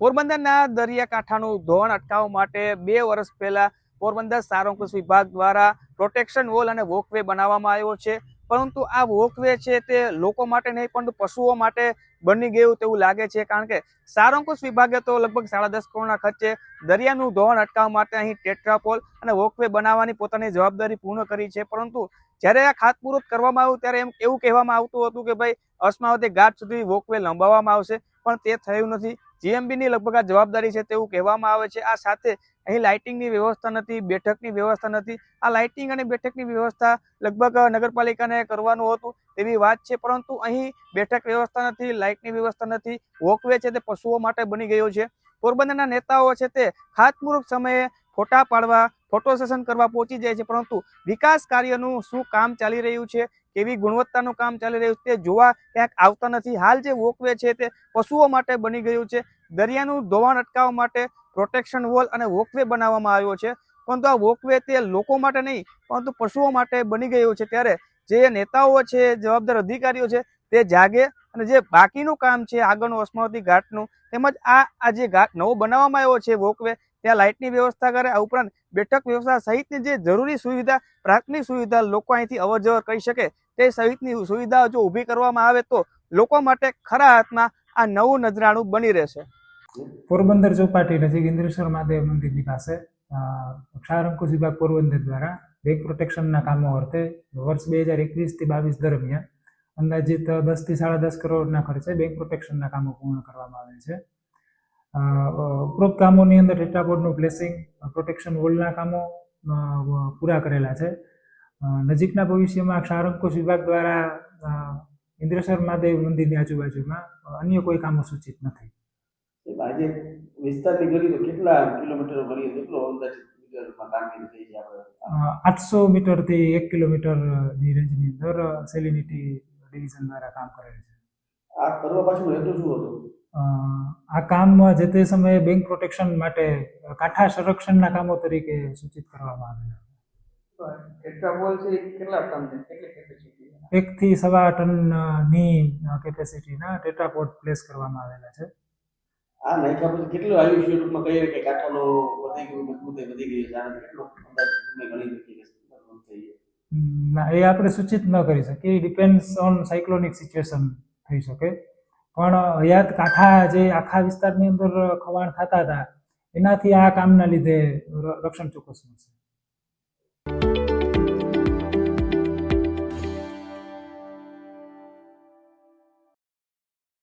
પોરબંદરના દરિયાકાંઠાનું ધોવાણ અટકાવવા માટે બે વર્ષ પહેલા પોરબંદર સારંગપુર વિભાગ દ્વારા પ્રોટેક્શન વોલ અને વોકવે બનાવવામાં આવ્યો છે. પરંતુ આ વોકવે છે તે લોકો માટે નહીં પરંતુ પશુઓ માટે બની ગયું તેવું લાગે છે. કારણ કે સારંકુશ વિભાગે તો લગભગ સાડા દસ કરોડના ખર્ચે દરિયાનું ધોવાણ અટકાવવા માટે અહીં ટેટ્રાપોલ અને વોકવે બનાવવાની પોતાની જવાબદારી પૂર્ણ કરી છે. પરંતુ જ્યારે આ ખાતમુહૂર્ત કરવામાં આવ્યું ત્યારે એમ એવું કહેવામાં આવતું હતું કે ભાઈ, અસ્માવતી ઘાટ સુધી વોકવે લંબાવવામાં આવશે, પણ તે થયું નથી. જીએમબીની લગભગ આ જવાબદારી છે તેવું કહેવામાં આવે છે. આ સાથે અહીં લાઇટિંગની વ્યવસ્થા નથી, બેઠકની વ્યવસ્થા નથી. આ લાઇટિંગ અને બેઠકની વ્યવસ્થા લગભગ નગરપાલિકાને કરવાનું હતું તેવી વાત છે, પરંતુ અહીં બેઠક વ્યવસ્થા નથી લાઇટની વ્યવસ્થા નથી. વોકવે છે તે પશુઓ માટે બની ગયો છે. પોરબંદરના નેતાઓ છે તે ખાતમુહૂર્ત સમયે ફોટા પાડવા ફોટો સેશન કરવા પહોંચી જાય છે, પરંતુ વિકાસ કાર્યનું શું કામ ચાલી રહ્યું છે, કેવી ગુણવત્તાનું કામ ચાલી રહ્યું છે, તે જોવા ક્યાંક આવતા નથી. હાલ જે વોકવે છે તે પશુઓ માટે બની ગયું છે. દરિયાનું ધોવાણ અટકાવવા માટે પ્રોટેક્શન વોલ અને વોકવે બનાવવામાં આવ્યો છે. પરંતુ આ વોકવે તે લોકો માટે નહીં, પરંતુ પશુઓ માટે બની ગયું છે. ત્યારે જે નેતાઓ છે, જવાબદાર અધિકારીઓ છે, તે જાગે અને જે બાકીનું કામ છે, આગળનું અસ્માવતી ઘાટનું, તેમજ આ આ જે ઘાટ નવો બનાવવામાં આવ્યો છે વોકવે, ત્યાં લાઇટની વ્યવસ્થા કરે, આ ઉપરાંત બેઠક વ્યવસ્થા સહિતની જે જરૂરી સુવિધા, પ્રાથમિક સુવિધા લોકો અહીંથી અવર કરી શકે, તે સહિતની સુવિધાઓ જો ઊભી કરવામાં આવે તો લોકો માટે ખરા હાથમાં આ નવું નજરાણું બની રહેશે. પોરબંદર ચોપાટી નજીક ઇન્દ્રેશ્વર મહાદેવ મંદિરની પાસે ક્ષારંકુશ વિભાગ પોરબંદર દ્વારા બેંક પ્રોટેક્શનના કામો અર્થે વર્ષ બે હજાર એકવીસથી બાવીસ દરમિયાન અંદાજિત દસથી સાડા દસ કરોડના ખર્ચે બેંક પ્રોટેક્શનના કામો પૂર્ણ કરવામાં આવે છે. ઉપરોક્ત કામોની અંદર ટેટ્રાપોડનું પ્લેસિંગ, પ્રોટેક્શન વોલના કામો પૂરા કરેલા છે. નજીકના ભવિષ્યમાં ક્ષારંકુશ વિભાગ દ્વારા ઇન્દ્રેશ્વર મહાદેવ મંદિરની આજુબાજુમાં અન્ય કોઈ કામો સૂચિત નથી. આજે વિસ્તારની ગલી તો કેટલા કિલોમીટર ગલી કેટલો અંદાજિત મીટરમાં કામગીરી થઈ છે આપણે? આઠસો મીટરથી એક કિલોમીટરની રેન્જની અંદર સેલિનિટી ડિવિઝન દ્વારા કામ કરેલ છે. આ કરવા પાછળ હેતુ શું હતો? આ કામ જે તે સમયે બેંક પ્રોટેક્શન માટે કાંઠા સંરક્ષણના કામો તરીકે સૂચિત કરવામાં આવેલા. એક છે કેટલા ટન કેટલી કેપેસિટી એકથી સવા ટનની કેપેસિટીના ટેટ્રાપોડ પ્લેસ કરવામાં આવેલા છે. આ નાખ્યા પછી કેટલું છે ટૂંકમાં કહીએ કે કાંઠાનો વધી ગયું મજબૂતાઈ વધી ગઈ છે કેટલો અંદાજ તમે ગણી શકીએ ના, એ આપણે સૂચિત ન કરી શકીએ. ડિપેન્ડ્સ ઓન સાયક્લોનિક સિચ્યુએશન થઈ શકે. પણ હયાત કાંઠા જે આખા વિસ્તારની અંદર ખવાણ થતા હતા, એનાથી આ કામના લીધે રક્ષણ ચોક્કસ મળશે.